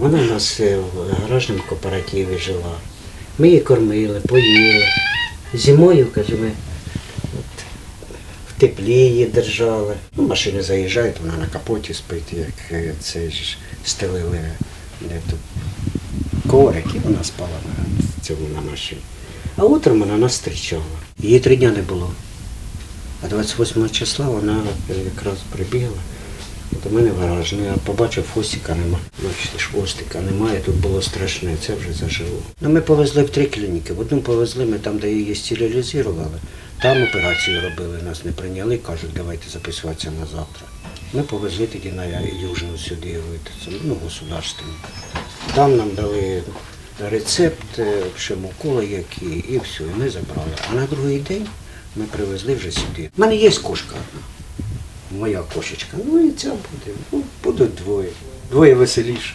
Вона у нас е, в гаражному кооперативі жила. Ми її кормили, поїли. Зимою, каже, ми от, в теплі її держали. Ну, машини заїжджають, вона на капоті спить, як е, це ж стелили де тут коврик, і вона спала на цьому на машині. А утром вона нас зустрічала. Її три дня не було. А 28 числа вона якраз прибігла до мене в гараж. Ну, я побачив фосика нема. Бачите, ж хвостика немає, тут було страшне, це вже зажило. Ну, ми повезли в три клініки. В одну повезли, ми там, де її стерилізували, там операцію робили, нас не прийняли, кажуть, давайте записуватися на завтра. Ми повезли тоді на Южну сюди, ну, государственну. Там нам дали рецепт, е, уколи які, і все, і ми забрали. А на другий день ми привезли вже сюди. У мене є кошка одна, моя кошечка. Ну і ця буде. Ну, буде двоє. Двоє веселіше.